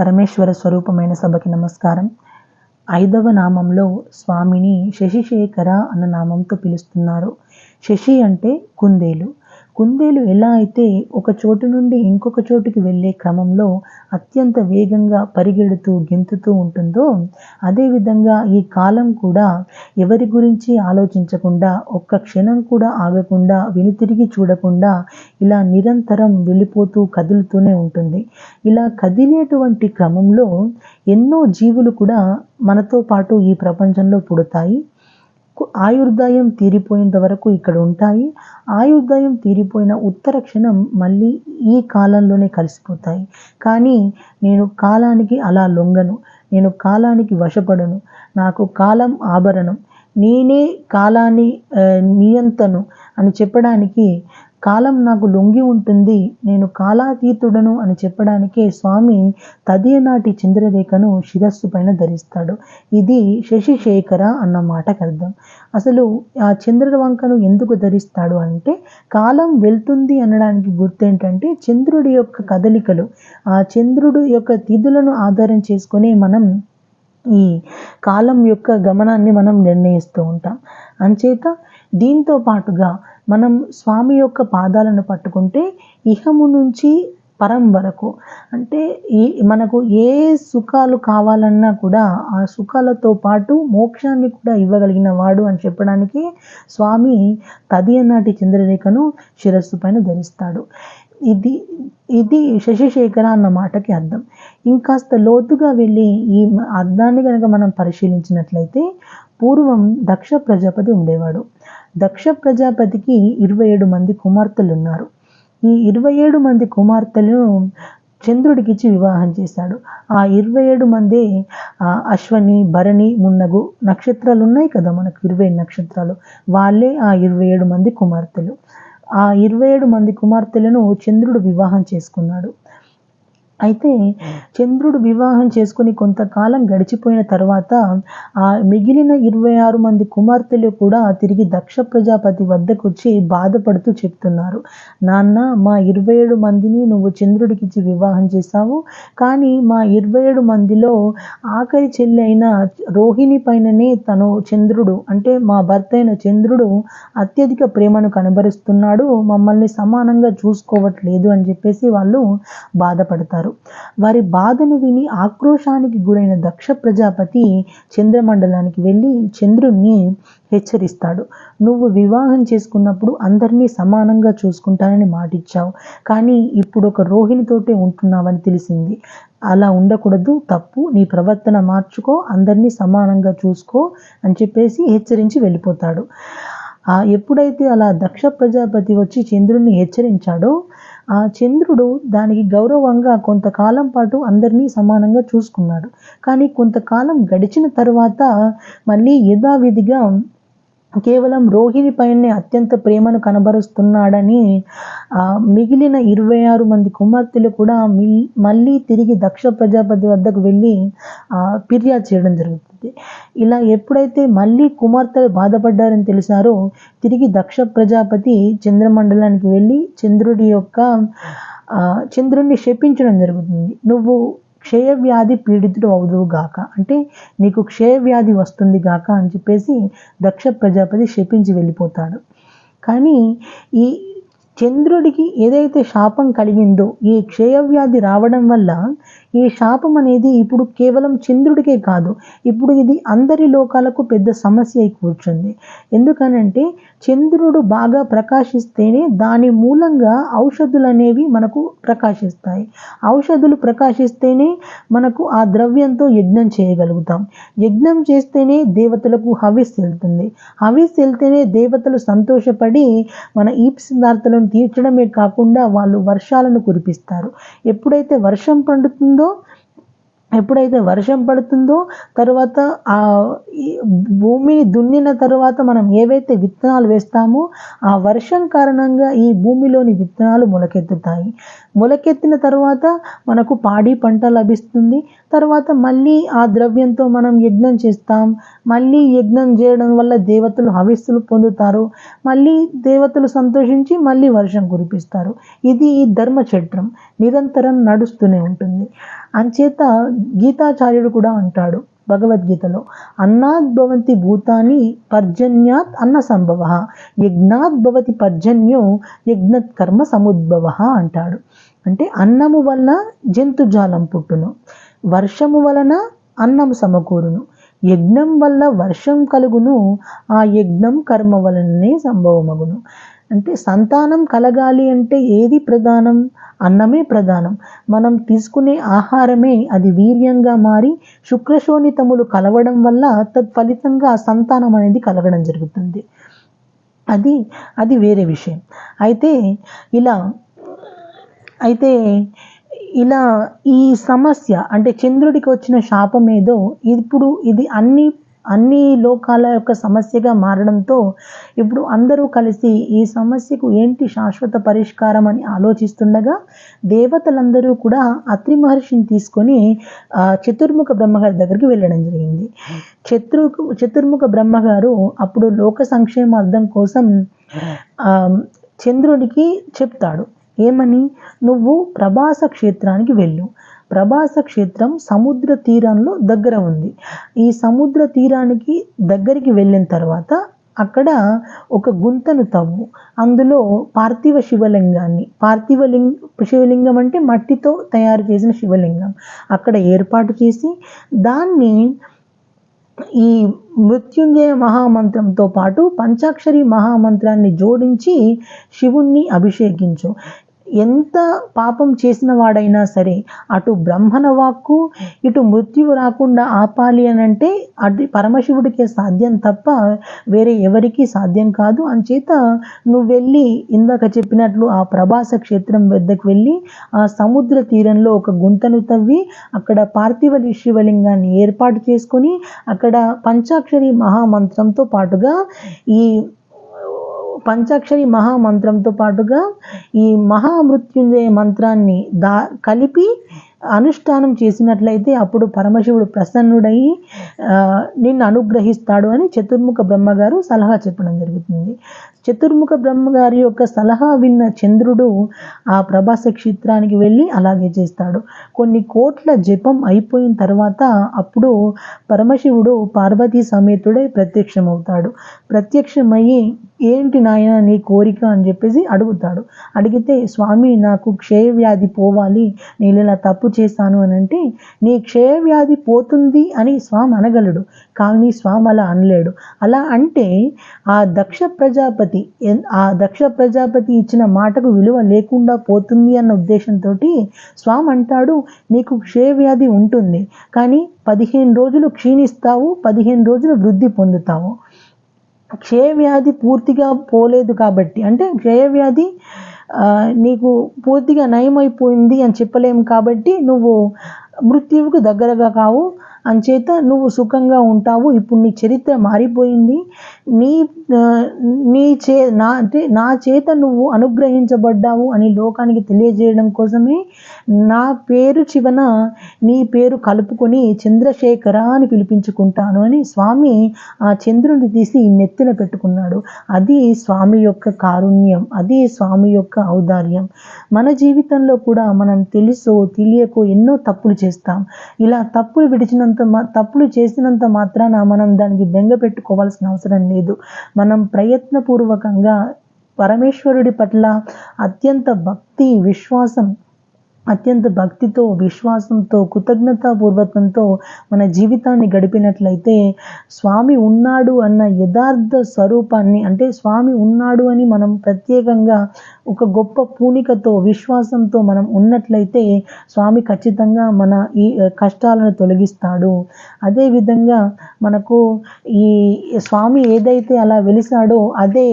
పరమేశ్వర స్వరూపమైన సభకి నమస్కారం. ఐదవ నామంలో స్వామిని శశిశేఖర అన్న నామంతో పిలుస్తున్నారు. శశి అంటే కుందేలు. కుందేలు ఎలా అయితే ఒక చోటు నుండి ఇంకొక చోటుకి వెళ్ళే క్రమంలో అత్యంత వేగంగా పరిగెడుతూ గెంతుతూ ఉంటుందో అదేవిధంగా ఈ కాలం కూడా ఎవరి గురించి ఆలోచించకుండా ఒక్క క్షణం కూడా ఆగకుండా వెనుతిరిగి చూడకుండా ఇలా నిరంతరం వెళ్ళిపోతూ కదులుతూనే ఉంటుంది. ఇలా కదిలేటువంటి క్రమంలో ఎన్నో జీవులు కూడా మనతో పాటు ఈ ప్రపంచంలో పుడతాయి. ఆయుర్దాయం తీరిపోయేంత వరకు ఇక్కడ ఉంటాయి. ఆయుర్దాయం తీరిపోయిన ఉత్తర క్షణం మళ్ళీ ఈ కాలంలోనే కలిసిపోతాయి. కానీ నేను కాలానికి అలా లొంగను. నేను కాలానికి వశపడను. నాకు కాలం ఆభరణం. నేనే కాలాన్ని నియంతను అని చెప్పడానికి కాలం నాకు లొంగి ఉంటుంది నేను కాలాతీతుడను అని చెప్పడానికే స్వామి తదియనాటి చంద్రరేఖను శిరస్సు పైన ధరిస్తాడు. ఇది శశిశేఖర అన్న మాటకు అర్థం. అసలు ఆ చంద్రవంకను ఎందుకు ధరిస్తాడు అంటే కాలం వెళ్తుంది అనడానికి గుర్తేంటంటే చంద్రుడి యొక్క కదలికలు ఆ చంద్రుడు యొక్క తిథులను ఆధారం చేసుకొని మనం ఈ కాలం యొక్క గమనాన్ని మనం నిర్ణయిస్తూ ఉంటాం. అంచేత దీంతో పాటుగా మనం స్వామి యొక్క పాదాలను పట్టుకుంటే ఇహము నుంచి పరం వరకు అంటే ఈ మనకు ఏ సుఖాలు కావాలన్నా కూడా ఆ సుఖాలతో పాటు మోక్షాన్ని కూడా ఇవ్వగలిగిన వాడు అని చెప్పడానికి స్వామి తదియనాటి చంద్రరేఖను శిరస్సు పైన ధరిస్తాడు. ఇది ఇది శశిశేఖర అన్న మాటకి అర్థం. ఇంకాస్త లోతుగా వెళ్ళి ఈ అర్థాన్ని కనుక మనం పరిశీలించినట్లయితే పూర్వం దక్ష ప్రజాపతి ఉండేవాడు. దక్ష ప్రజాపతికి ఇరవై ఏడు మంది కుమార్తెలు ఉన్నారు ఈ ఇరవై ఏడు మంది కుమార్తెలను చంద్రుడికిచ్చి వివాహం చేశాడు. ఆ ఇరవై ఏడు మంది అశ్వని భరణి మున్నగు నక్షత్రాలు ఉన్నాయి కదా మనకు ఇరవై నక్షత్రాలు. వాళ్ళే ఆ ఇరవై ఏడు మంది కుమార్తెలు. ఆ ఇరవై ఏడు మంది కుమార్తెలను చంద్రుడు వివాహం చేసుకున్నాడు. అయితే చంద్రుడు వివాహం చేసుకుని కొంతకాలం గడిచిపోయిన తర్వాత ఆ మిగిలిన ఇరవై ఆరు మంది కుమార్తెలు కూడా తిరిగి దక్ష ప్రజాపతి వద్దకు వచ్చి బాధపడుతూ చెప్తున్నారు. నాన్న మా ఇరవై ఏడు మందిని నువ్వు చంద్రుడికి ఇచ్చి వివాహం చేశావు. కానీ మా ఇరవై ఏడు మందిలో ఆఖరి చెల్లి అయిన రోహిణి పైననే తను చంద్రుడు అంటే మా భర్త అయిన చంద్రుడు అత్యధిక ప్రేమను కనబరుస్తున్నాడు. మమ్మల్ని సమానంగా చూసుకోవట్లేదు అని చెప్పేసి వాళ్ళు బాధపడతారు. వారి బాధను విని ఆక్రోశానికి గురైన దక్ష ప్రజాపతి చంద్రమండలానికి వెళ్ళి చంద్రుణ్ణి హెచ్చరిస్తాడు. నువ్వు వివాహం చేసుకున్నప్పుడు అందరినీ సమానంగా చూసుకుంటానని మాటిచ్చావు. కానీ ఇప్పుడు ఒక రోహిణితోటే ఉంటున్నావని తెలిసింది. అలా ఉండకూడదు తప్పు. నీ ప్రవర్తన మార్చుకో అందరినీ సమానంగా చూసుకో అని చెప్పేసి హెచ్చరించి వెళ్ళిపోతాడు. ఎప్పుడైతే అలా దక్ష ప్రజాపతి వచ్చి చంద్రుణ్ణి హెచ్చరించాడో ఆ చంద్రుడు దానికి గౌరవంగా కొంతకాలం పాటు అందరినీ సమానంగా చూసుకున్నాడు. కానీ కొంతకాలం గడిచిన తర్వాత మళ్ళీ యథావిధిగా కేవలం రోహిణి పైనే అత్యంత ప్రేమను కనబరుస్తున్నాడని మిగిలిన ఇరవై ఆరు మంది కుమార్తెలు కూడా మళ్ళీ తిరిగి దక్ష ప్రజాపతి వద్దకు వెళ్ళి ఫిర్యాదు చేయడం జరుగుతుంది. ఇలా ఎప్పుడైతే మళ్ళీ కుమార్తెలు బాధపడ్డారని తెలిసారో తిరిగి దక్ష ప్రజాపతి చంద్రమండలానికి వెళ్ళి చంద్రుడి యొక్క చంద్రుడిని శపించడం జరుగుతుంది. నువ్వు క్షయవ్యాధి పీడితుడు అవుదువు గాక. అంటే నీకు క్షయవ్యాధి వస్తుంది గాక అని చెప్పేసి దక్ష ప్రజాపతి శపించి వెళ్ళిపోతాడు. కానీ ఈ చంద్రుడికి ఏదైతే శాపం కలిగిందో ఈ క్షయవ్యాధి రావడం వల్ల ఈ శాపం అనేది ఇప్పుడు కేవలం చంద్రుడికే కాదు ఇప్పుడు ఇది అందరి లోకాలకు పెద్ద సమస్య అయి కూర్చుంది. ఎందుకనంటే చంద్రుడు బాగా ప్రకాశిస్తేనే దాని మూలంగా ఔషధులు అనేవి మనకు ప్రకాశిస్తాయి. ఔషధులు ప్రకాశిస్తేనే మనకు ఆ ద్రవ్యంతో యజ్ఞం చేయగలుగుతాం. యజ్ఞం చేస్తేనే దేవతలకు హవిస్ వెళ్తుంది. హవిస్ వెళ్తేనే దేవతలు సంతోషపడి మన ఈప్సిదార్థలను తీర్చడమే కాకుండా వాళ్ళు వర్షాలను కురిపిస్తారు. ఎప్పుడైతే వర్షం పండుతుందో mundo ఎప్పుడైతే వర్షం పడుతుందో తర్వాత ఆ భూమిని దున్నిన తర్వాత మనం ఏవైతే విత్తనాలు వేస్తామో ఆ వర్షం కారణంగా ఈ భూమిలోని విత్తనాలు మొలకెత్తుతాయి. మొలకెత్తిన తర్వాత మనకు పాడి పంట లభిస్తుంది. తర్వాత మళ్ళీ ఆ ద్రవ్యంతో మనం యజ్ఞం చేస్తాం. మళ్ళీ యజ్ఞం చేయడం వల్ల దేవతలు హవిస్సులు పొందుతారు. మళ్ళీ దేవతలు సంతోషించి మళ్ళీ వర్షం కురిపిస్తారు. ఇది ఈ ధర్మచట్రం నిరంతరం నడుస్తూనే ఉంటుంది. అంచేత గీతాచార్యుడు కూడా అంటాడు భగవద్గీతలో అన్నాద్ భవంతి భూతాన్ని పర్జన్యాత్ అన్న సంభవ యజ్ఞాత్ భవతి పర్జన్యం యజ్ఞత్ కర్మ సముద్భవ అంటాడు. అంటే అన్నము వల్ల జంతుజాలం పుట్టును వర్షము వలన అన్నం సమకూరును యజ్ఞం వల్ల వర్షం కలుగును ఆ యజ్ఞం కర్మ వలననే సంభవమగును. అంటే సంతానం కలగాలి అంటే ఏది ప్రధానం? అన్నమే ప్రధానం. మనం తీసుకునే ఆహారమే అది వీర్యంగా మారి శుక్రశోణితములు కలవడం వల్ల తత్ఫలితంగా సంతానం అనేది కలగడం జరుగుతుంది. అది అది వేరే విషయం. అయితే ఇలా అయితే ఇలా ఈ సమస్య అంటే చంద్రుడికి వచ్చిన శాపం ఏదో ఇప్పుడు ఇది అన్ని అన్ని లోకాల యొక్క సమస్యగా మారడంతో ఇప్పుడు అందరూ కలిసి ఈ సమస్యకు ఏంటి శాశ్వత పరిష్కారం అని ఆలోచిస్తుండగా దేవతలందరూ కూడా అత్రి మహర్షిని తీసుకొని చతుర్ముఖ బ్రహ్మగారి దగ్గరికి వెళ్ళడం జరిగింది. చతుర్ చతుర్ముఖ బ్రహ్మగారు అప్పుడు లోక సంక్షేమార్థం కోసం చంద్రుడికి చెప్తాడు. ఏమని? నువ్వు ప్రభాస క్షేత్రానికి వెళ్ళు. ప్రభాస క్షేత్రం సముద్ర తీరంలో దగ్గర ఉంది. ఈ సముద్ర తీరానికి దగ్గరికి వెళ్ళిన తర్వాత అక్కడ ఒక గుంతను తవ్వు. అందులో పార్థివ శివలింగాన్ని పార్థివ లింగ శివలింగం అంటే మట్టితో తయారు చేసిన శివలింగం అక్కడ ఏర్పాటు చేసి దాన్ని ఈ మృత్యుంజయ మహామంత్రంతో పాటు పంచాక్షరి మహామంత్రాన్ని జోడించి శివుణ్ణి అభిషేకించు. ఎంత పాపం చేసిన వాడైనా సరే అటు బ్రహ్మణ వాక్కు ఇటు మృత్యువు రాకుండా ఆపాలి అని అంటే అటు పరమశివుడికే సాధ్యం తప్ప వేరే ఎవరికీ సాధ్యం కాదు. అంచేత నువ్వు వెళ్ళి ఇందాక చెప్పినట్లు ఆ ప్రభాస క్షేత్రం వద్దకు వెళ్ళి ఆ సముద్ర తీరంలో ఒక గుంతను తవ్వి అక్కడ పార్థివ శివలింగాన్ని ఏర్పాటు చేసుకొని అక్కడ పంచాక్షరి మహామంత్రంతో పాటుగా ఈ పంచాక్షరి మహామంత్రంతో పాటుగా ఈ మహామృత్యుంజయ మంత్రాన్ని దా కలిపి అనుష్ఠానం చేసినట్లయితే అప్పుడు పరమశివుడు ప్రసన్నుడై ఆ, నిన్ను అనుగ్రహిస్తాడు అని చతుర్ముఖ బ్రహ్మగారు సలహా చెప్పడం జరుగుతుంది. చతుర్ముఖ బ్రహ్మగారి యొక్క సలహా విన్న చంద్రుడు ఆ ప్రభాస క్షేత్రానికి వెళ్ళి అలాగే చేస్తాడు. కొన్ని కోట్ల జపం అయిపోయిన తర్వాత అప్పుడు పరమశివుడు పార్వతీ సమేతుడై ప్రత్యక్షమవుతాడు. ప్రత్యక్షమయ్యి ఏంటి నాయన నీ కోరిక? అని చెప్పేసి అడుగుతాడు. అడిగితే స్వామి నాకు క్షయవ్యాధి పోవాలి నేను ఇలా తప్పు చేశాను అని అంటే నీ క్షయవ్యాధి పోతుంది అని స్వామి అనగలడు. కానీ స్వామి అలా అనలేడు. అలా అంటే ఆ దక్ష ప్రజాపతి ఆ దక్ష ప్రజాపతి ఇచ్చిన మాటకు విలువ లేకుండా పోతుంది అన్న ఉద్దేశంతో స్వామి అంటాడు నీకు క్షయవ్యాధి ఉంటుంది. కానీ పదిహేను రోజులు క్షీణిస్తావు పదిహేను రోజులు వృద్ధి పొందుతావు. క్షయవ్యాధి పూర్తిగా పోలేదు కాబట్టి అంటే క్షయవ్యాధి ఆ, నీకు పూర్తిగా నయమైపోయింది అని చెప్పలేము కాబట్టి నువ్వు మృత్యువుకు దగ్గరగా కావు. అంచేత నువ్వు సుఖంగా ఉంటావు. ఇప్పుడు నీ చరిత్ర మారిపోయింది. నీ నీ చే నా అంటే నా చేత నువ్వు అనుగ్రహించబడ్డావు అని లోకానికి తెలియజేయడం కోసమే నా పేరు చివన నీ పేరు కలుపుకొని చంద్రశేఖర అని పిలిపించుకుంటాను అని స్వామి ఆ చంద్రుని తీసి నెత్తిన పెట్టుకున్నాడు. అది స్వామి యొక్క కారుణ్యం. అది స్వామి యొక్క ఔదార్యం. మన జీవితంలో కూడా మనం తెలుసో తెలియకో ఎన్నో తప్పులు చేస్తాం. ఇలా తప్పులు విడిచినంత మా తప్పులు చేసినంత మాత్రాన మనం దానికి బెంగ పెట్టుకోవాల్సిన అవసరం లేదు. మనం ప్రయత్నపూర్వకంగా పరమేశ్వరుడి పట్ల అత్యంత భక్తి విశ్వాసం అత్యంత భక్తితో విశ్వాసంతో కృతజ్ఞతాపూర్వకంతో మన జీవితాన్ని గడిపినట్లయితే స్వామి ఉన్నాడు అన్న యథార్థ స్వరూపాన్ని అంటే స్వామి ఉన్నాడు అని మనం ప్రత్యేకంగా ఒక గొప్ప పూనికతో విశ్వాసంతో మనం ఉన్నట్లయితే స్వామి ఖచ్చితంగా మన ఈ కష్టాలను తొలగిస్తాడు. అదేవిధంగా మనకు ఈ స్వామి ఏదైతే అలా వెలిసాడో అదే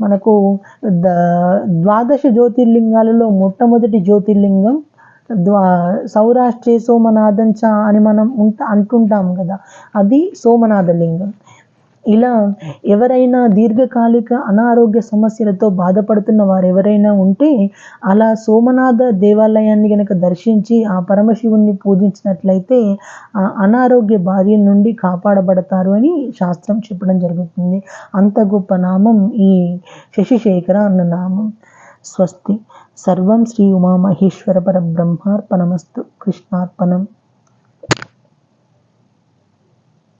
మనకు ద ద్వాదశ జ్యోతిర్లింగాలలో మొట్టమొదటి జ్యోతిర్లింగం ద్వా సౌరాష్ట్రే చ అని మనం ఉంట అంటుంటాం కదా అది సోమనాథ లింగం ఇలా ఎవరైనా దీర్ఘకాలిక అనారోగ్య సమస్యలతో బాధపడుతున్న వారు ఎవరైనా ఉంటే అలా సోమనాథ దేవాలయాన్ని గనక దర్శించి ఆ పరమశివుణ్ణి పూజించినట్లయితే ఆ అనారోగ్య భార్య నుండి కాపాడబడతారు అని శాస్త్రం చెప్పడం జరుగుతుంది. అంత గొప్ప నామం ఈ శశిశేఖర అన్న నామం స్వస్తి. సర్వం శ్రీ ఉమామహేశ్వర పరబ్రహ్మార్పణమస్తు. కృష్ణార్పణం.